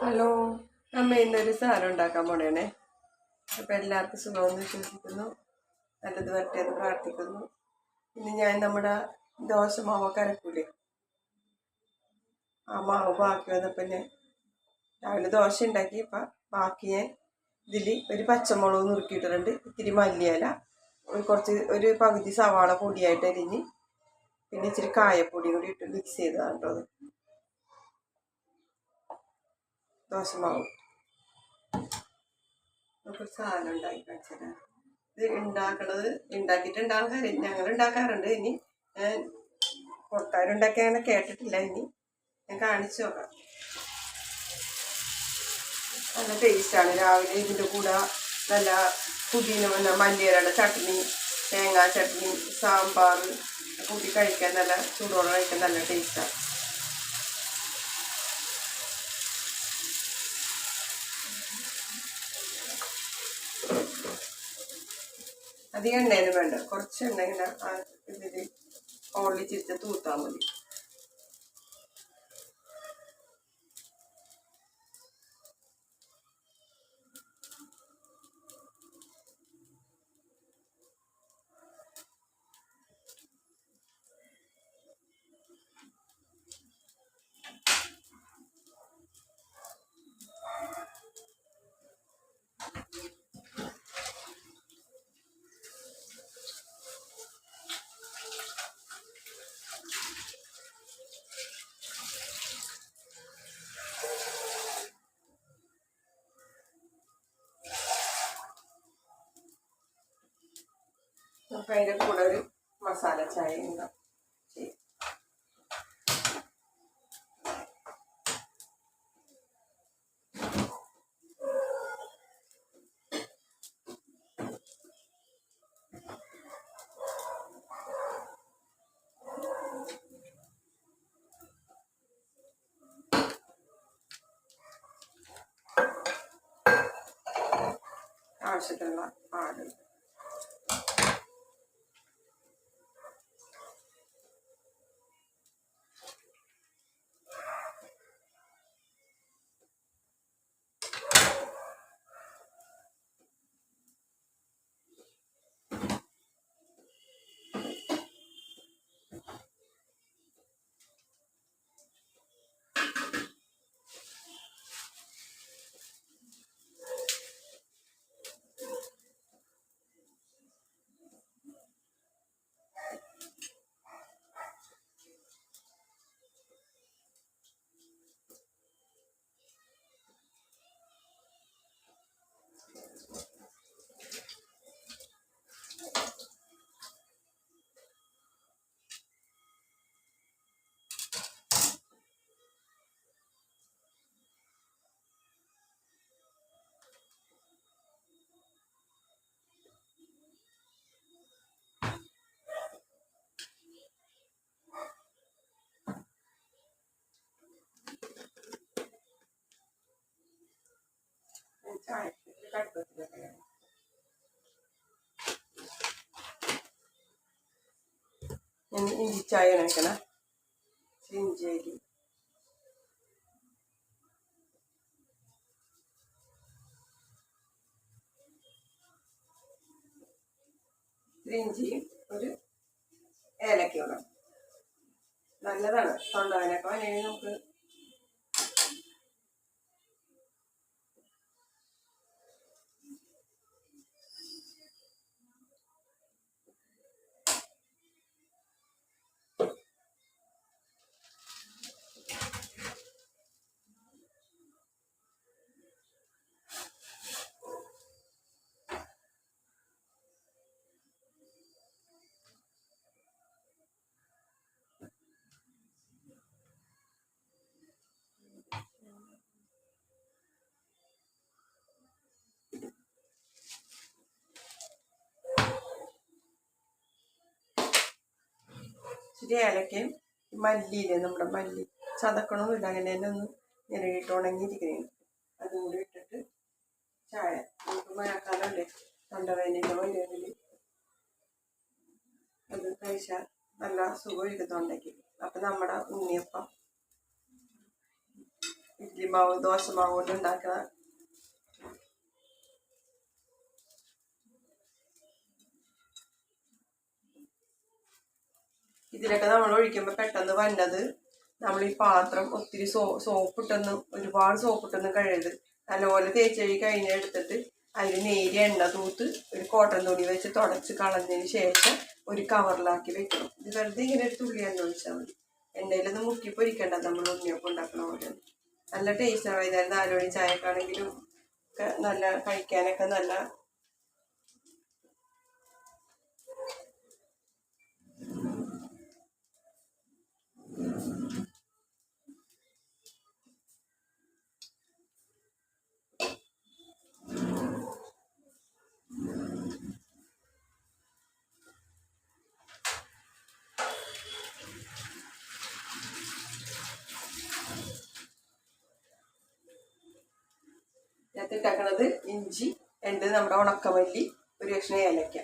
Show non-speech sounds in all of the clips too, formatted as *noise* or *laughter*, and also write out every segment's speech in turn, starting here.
Hello. അമ്മ ഇന്നൊരു സാധനം ഉണ്ടാക്കാൻ പോണേണേ. അപ്പം എല്ലാവർക്കും സുഖമെന്ന് വിശ്വസിക്കുന്നു. നല്ലത് വരട്ടെ എന്ന് പ്രാർത്ഥിക്കുന്നു. ഇനി ഞാൻ നമ്മുടെ ദോശ മാവ് കരക്കൂലേ? ആ മാവ് ബാക്കി വന്നപ്പോൾ ഞാൻ രാവിലെ ദോശ ഉണ്ടാക്കി ഇപ്പം ബാക്കി ഞാൻ ഇതിൽ ഒരു പച്ചമുളക് നുറുക്കിയിട്ടുണ്ട് ഇത്തിരി മല്ലിയില ഒരു കുറച്ച് ഒരു പകുതി സവാള പൊടിയായിട്ട് അരിഞ്ഞ് പിന്നെ ഇച്ചിരി കായപ്പൊടി കൂടി ഇട്ട് മിക്സ് ചെയ്തതാണ് കേട്ടോ ദോശമാവ്. നമുക്ക് സാധനം ഉണ്ടാക്കി കാണിച്ചത് ഇത് ഉണ്ടാക്കണത് ഉണ്ടാക്കിയിട്ട് ആൾക്കാർ ഞങ്ങൾ ഉണ്ടാക്കാറുണ്ട് ഇനി. ഞാൻ പുറത്താരുണ്ടാക്കി അങ്ങനെ കേട്ടിട്ടില്ല ഇനി. ഞാൻ കാണിച്ചു നോക്കാം. നല്ല ടേസ്റ്റാണ് രാവിലെ ഇതിന്റെ കൂടെ നല്ല പുതിന വന്ന മല്ലിയിലയുടെ ചട്നി തേങ്ങാ ചട്നി സാമ്പാർ കൂട്ടി കഴിക്കാൻ നല്ല ചൂടോടെ കഴിക്കാൻ നല്ല ടേസ്റ്റാണ് അധികം എണ്ണയൊന്നും വേണ്ട കുറച്ച് എണ്ണ ഇങ്ങനെ ആ ഇതിൽ തൂത്താൽ മതി. നമുക്ക് അതിന്റെ കൂടെ ഒരു മസാല ചായ ആവശ്യത്തിനുള്ള പാൽ ചായ കടുപ്പത്തിലൊക്കെ ഞാൻ ഇഞ്ചി ചായ കഴിക്കണം ഇഞ്ചേരി ഇഞ്ചിയും ഒരു ഏലക്കയോടെ നല്ലതാണ്. തൊണ്ടവേനൊക്കെ അല്ലെങ്കിൽ നമുക്ക് ഇച്ചിരി ഏലക്കയും മല്ലിയില്ലേ നമ്മുടെ മല്ലി. ചതക്കണമൊന്നുമില്ല അങ്ങനെ തന്നെ ഒന്ന് ഞെരകിട്ട് ഉണങ്ങിയിരിക്കുന്നു. അതും കൂടി ഇട്ടിട്ട് ചായ. നമുക്ക് മഴക്കാലമല്ലേ. തൊണ്ടവേനയിലോ ഇല്ലെങ്കിൽ അത് കഴിച്ചാൽ നല്ല സുഖം തൊണ്ടയ്ക്ക് അപ്പം നമ്മുടെ ഉണ്ണിയപ്പം ഇഡ്ഡലി മാവ് ദോശ മാവ് കൊണ്ട് ഉണ്ടാക്കുന്ന ഇതിലൊക്കെ നമ്മൾ ഒഴിക്കുമ്പോൾ പെട്ടെന്ന് വന്നത് നമ്മൾ ഈ പാത്രം ഒത്തിരി സോ സോപ്പിട്ടൊന്നും ഒരുപാട് സോപ്പിട്ടൊന്നും കഴിയരുത് നല്ലപോലെ തേച്ച് കഴുകി കഴിഞ്ഞെടുത്തിട്ട് അതിൽ നേരിയ എണ്ണ തൂത്ത് ഒരു കോട്ടൺ തുണി വെച്ച് തുടച്ച് കളഞ്ഞതിന് ശേഷം ഒരു കവറിലാക്കി വെക്കണം. ഇത് വെറുതെ ഇങ്ങനെ ഒരു തുള്ളി എണ്ണ ഒഴിച്ചാൽ മതി. എണ്ണയിലൊന്നും മുക്കി പൊരിക്കണ്ട. നമ്മൾ ഉണ്ണിയൊക്കെ ഉണ്ടാക്കണ പോലെ. നല്ല ടേസ്റ്റാണ് വൈകുന്നേരം നാലുമണി ചായക്കാണെങ്കിലും നല്ല കഴിക്കാനൊക്കെ നല്ല ഇതിനകത്ത് ഇട്ടാക്കണത് ഇഞ്ചി രണ്ട് നമ്മുടെ ഉണക്കമല്ലി ഒരു കഷ്ണം ഏലക്ക.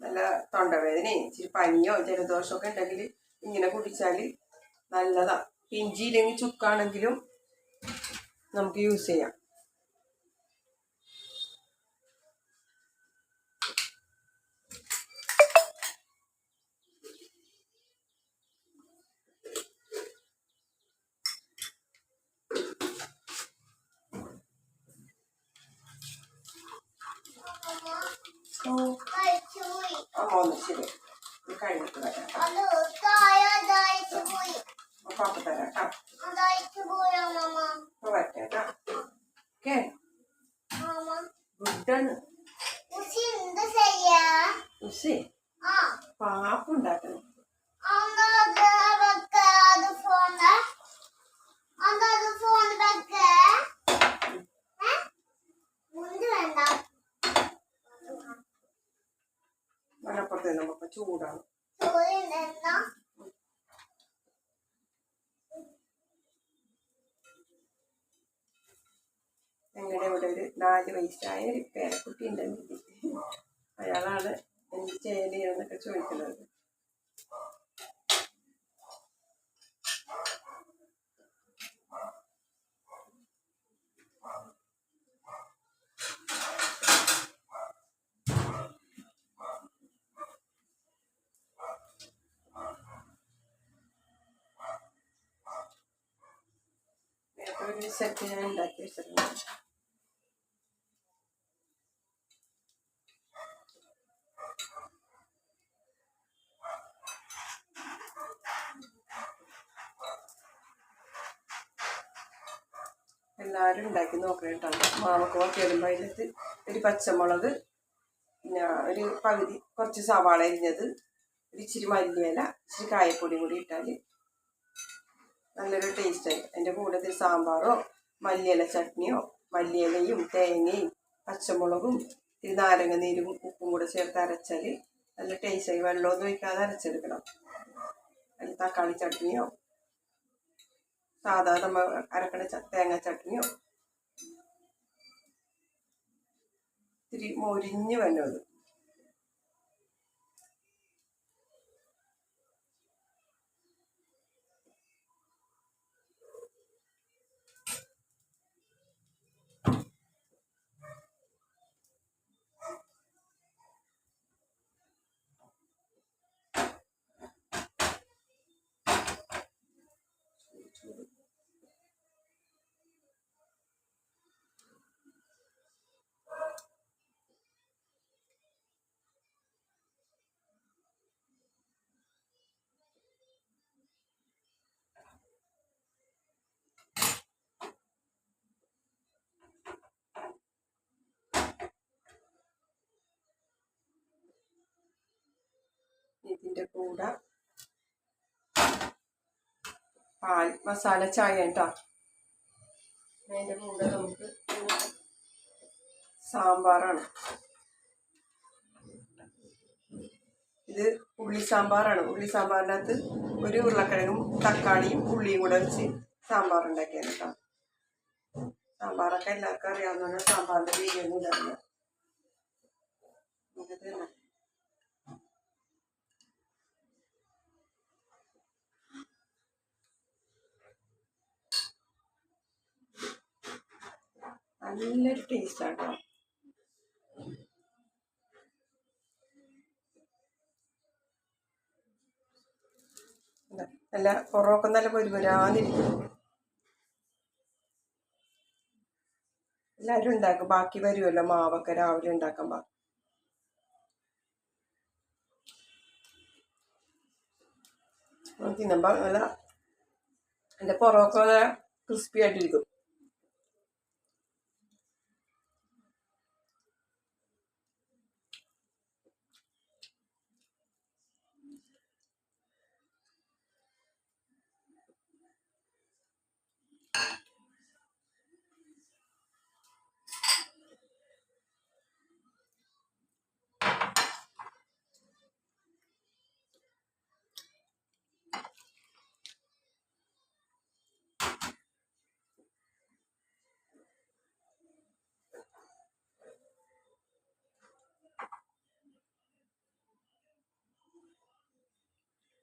നല്ല തൊണ്ടവേദനയും ഇച്ചിരി പനിയോ ജലദോഷമോ ഒക്കെ ഉണ്ടെങ്കിൽ ഇങ്ങനെ കുടിച്ചാൽ നല്ലതാണ് നല്ലതാ ഇഞ്ചിയില്ലെങ്കിൽ ചുക്കാണെങ്കിലും നമുക്ക് യൂസ് ചെയ്യാം ഓ കഴിച്ചുപോയി അമ്മ ഒന്ന് ശരി ഇത് കഴിഞ്ഞിട്ട് വരാം അത് തായ ദായിച്ചു പോയി അപ്പൊ അപ്പൊ തരാം കേട്ടോ ദായിച്ചു പോയി അമ്മമ്മ അപ്പൊ വരട്ടെ കേട്ടോ ഓക്കെ അമ്മ ഗുഡാണ് ഉച്ചി എന്ത് ചെയ്യാ ഉസേ ആ പാപ്പുണ്ടാക്കണം അന്ന് അത് വെക്ക അത് ഫോണ് അന്ന് അത് ഫോൺ വെക്ക ഏ? മുണ്ട് വേണ്ട മലപ്പുറത്ത് നമുക്ക് ചൂടാണ്. ചോറി ഞങ്ങളുടെ ഇവിടെ ഒരു നാല് വയസ്സായ ഒരു പേരക്കുട്ടി ഉണ്ടെങ്കിൽ അയാളാണ് എന്ത് ചെയ്യലെന്നൊക്കെ ചോദിക്കുന്നത്. ഒരു സെറ്റ് ഞാൻ ഉണ്ടാക്കി വെച്ചിട്ടുണ്ട് എല്ലാവരും ഉണ്ടാക്കി നോക്കണം കേട്ടോ. മാവൊക്കെ ഒക്കെ വരുമ്പോൾ അതിനകത്ത് ഒരു പച്ചമുളക് പിന്നെ ഒരു പകുതി കുറച്ച് സവാള അരിഞ്ഞത് ഒരു ഇച്ചിരി മല്ലിയില ഇച്ചിരി കായപ്പൊടി കൂടി ഇട്ടാൽ നല്ലൊരു ടേസ്റ്റായി അതിന്റെ കൂടെ ഇത്തിരി സാമ്പാറോ മല്ലിയില ചട്നിയോ മല്ലിയിലയും തേങ്ങയും പച്ചമുളകും ഇത്തിരി നാരങ്ങ നീരും ഉപ്പും കൂടെ ചേർത്ത് അരച്ചാൽ നല്ല ടേസ്റ്റായി വെള്ളമൊന്നും ഒഴിക്കാതെ അരച്ചെടുക്കണം. അതിൽ തക്കാളി ചട്നിയോ സാധാ നമ്മൾ അരക്കണ തേങ്ങ ചട്നിയോ ഇത്തിരി മൊരിഞ്ഞ് വന്നു ഇതിന്റെ കൂടെ പാൽ മസാല ചായ കേട്ടോ അതിന്റെ കൂടെ നമുക്ക് സാമ്പാറാണ്. ഇത് ഉള്ളി സാമ്പാറാണ്. ഉള്ളി സാമ്പാറിനകത്ത് ഒരു ഉരുളക്കിഴങ്ങും തക്കാളിയും ഉള്ളിയും കൂടെ വെച്ച് സാമ്പാർ ഉണ്ടാക്കിയാണ് കേട്ടോ സാമ്പാറൊക്കെ എല്ലാവർക്കും അറിയാവുന്നതാണ് സാമ്പാറിന്റെ ബിരിയാണി ഉണ്ടാകുന്നത് അത് തന്നെ നല്ലൊരു ടേസ്റ്റ് ആട്ടോ. ഇതാ, നല്ല പുറമൊക്കെ നല്ല പൊരുപുരാന്നിരിക്കും എല്ലാവരും ഉണ്ടാക്കും. ബാക്കി വരുമല്ലോ മാവൊക്കെ രാവിലെ ഉണ്ടാക്കുമ്പോൾ തിന്നുമ്പോൾ നല്ല എന്റെ ക്രിസ്പി ക്രിസ്പി ആയിട്ടിരിക്കും.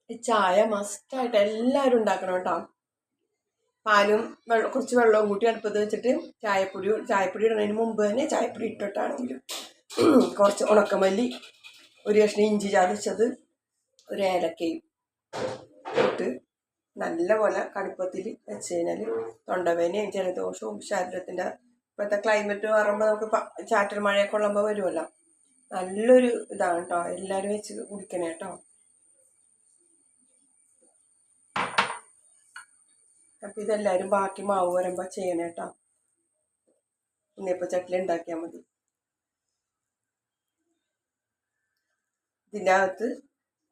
ഈ ചായ മസ്റ്റായിട്ട് എല്ലാവരും ഉണ്ടാക്കണം കേട്ടോ. പാലും വെള്ളം കുറച്ച് വെള്ളവും കൂട്ടി അടുപ്പത്ത് വെച്ചിട്ട് ചായപ്പൊടി ചായപ്പൊടി ഇടുന്നതിന് മുമ്പ് തന്നെ ചായപ്പൊടി ഇട്ടിട്ടാണെങ്കിലും *clears throat* കുറച്ച് ഉണക്കമല്ലി ഒരു കഷ്ണം ഇഞ്ചി ചതച്ചത് ഒരു ഏലക്കയും ഇട്ട് നല്ലപോലെ കടുപ്പത്തിൽ വെച്ച് കഴിഞ്ഞാൽ തൊണ്ടവേനയും ജലദോഷവും ശരീരത്തിന്റെ ഇപ്പോഴത്തെ ക്ലൈമറ്റ് മാറുമ്പോൾ നമുക്ക് ചാറ്റൽ മഴയൊക്കെ ഉള്ളുമ്പോൾ വരുമല്ലോ നല്ലൊരു ഇതാണ് കേട്ടോ എല്ലാവരും വെച്ച് കുടിക്കണേ കേട്ടോ അപ്പം ഇതെല്ലാവരും ബാക്കി മാവ് വരുമ്പോൾ ചെയ്യണേ കേട്ടോ ഉണ്ണിയപ്പം ചട്ടിൽ ഉണ്ടാക്കിയാൽ മതി. ഇതിന്റെ അകത്ത്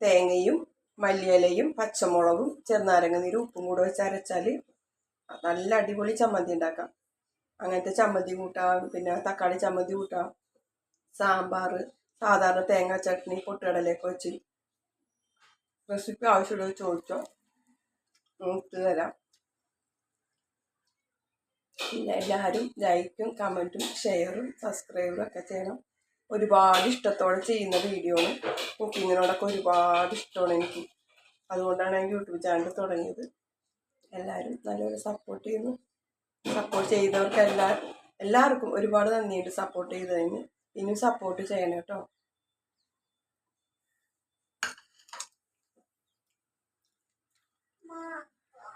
തേങ്ങയും മല്ലിയിലയും പച്ചമുളകും ചെറുനാരങ്ങ നീരും ഉപ്പും കൂടെ വെച്ച് അരച്ചാൽ നല്ല അടിപൊളി ചമ്മന്തി ഉണ്ടാക്കാം അങ്ങനത്തെ ചമ്മന്തി കൂട്ടാം പിന്നെ തക്കാളി ചമ്മന്തി കൂട്ടാം സാമ്പാർ സാധാരണ തേങ്ങ ചട്നി പൊട്ടുകടലൊക്കെ വെച്ച് റെസിപ്പി ആവശ്യമുള്ളത് ചോദിച്ചോ? ഇട്ട് തരാം. എല്ലാവരും ലൈക്കും കമന്റും ഷെയറും സബ്സ്ക്രൈബും ഒക്കെ ചെയ്യണം. ഒരുപാട് ഇഷ്ടത്തോടെ ചെയ്യുന്ന വീഡിയോ ആണ്. കുക്കിങ്ങിനോടൊക്കെ ഒരുപാട് ഇഷ്ടമാണ് എനിക്ക്. അതുകൊണ്ടാണ് ഞാൻ യൂട്യൂബ് ചാനൽ തുടങ്ങിയത്. എല്ലാവരും നല്ലൊരു സപ്പോർട്ട് ചെയ്യുന്നു. സപ്പോർട്ട് ചെയ്യുന്നവർക്ക് എല്ലാ എല്ലാവർക്കും ഒരുപാട് നന്ദിയുണ്ട് സപ്പോർട്ട് ചെയ്തതിന് ഇനിയും സപ്പോർട്ട് ചെയ്യണം കേട്ടോ. Ma.